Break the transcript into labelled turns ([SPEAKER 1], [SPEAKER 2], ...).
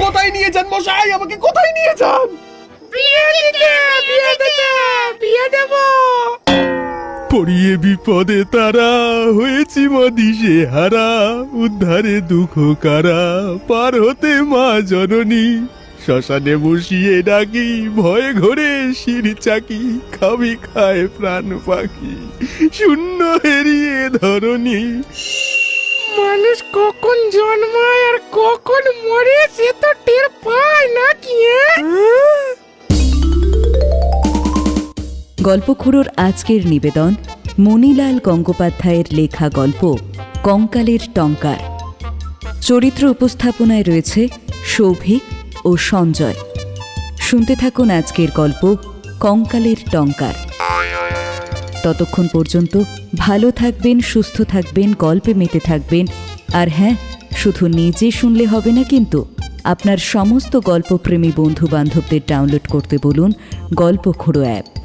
[SPEAKER 1] কোথায় নিয়ে যান মশাই? আমাকে কোথায় নিয়ে যান?
[SPEAKER 2] বিয়ে দিতে বিয়ে দিতে বিয়ে দেবো।
[SPEAKER 3] পড়িয়ে বিপদে তারা হয়েছি মা দিশে হারা উদ্ধারে দুঃখ কারা পার হতে মা জননী। শ্মশানে বসিয়ে ডাকি ভয়ে ঘরে শির চাকি খাবি খায় প্রাণ পাখি শূন্য হেরিয়ে ধরনী
[SPEAKER 2] মানুষ কখন জন্মায় আর কখন মরে সে তো টের পায় নাকি হ্যাঁ?
[SPEAKER 4] গল্পখুড়োর আজকের নিবেদন মণিলাল গঙ্গোপাধ্যায়ের লেখা গল্প কঙ্কালের টঙ্কার চরিত্র উপস্থাপনায় রয়েছে সৌভিক ও সঞ্জয়। শুনতে থাকুন আজকের গল্প, কঙ্কালের টঙ্কার। ততক্ষণ পর্যন্ত ভালো থাকবেন, সুস্থ থাকবেন, গল্পে মেতে থাকবেন। আর হ্যাঁ শুধু নিজে শুনলে হবে না কিন্তু আপনার সমস্ত গল্পপ্রেমী বন্ধু বান্ধবদের ডাউনলোড করতে বলুন গল্পখোড়ো অ্যাপ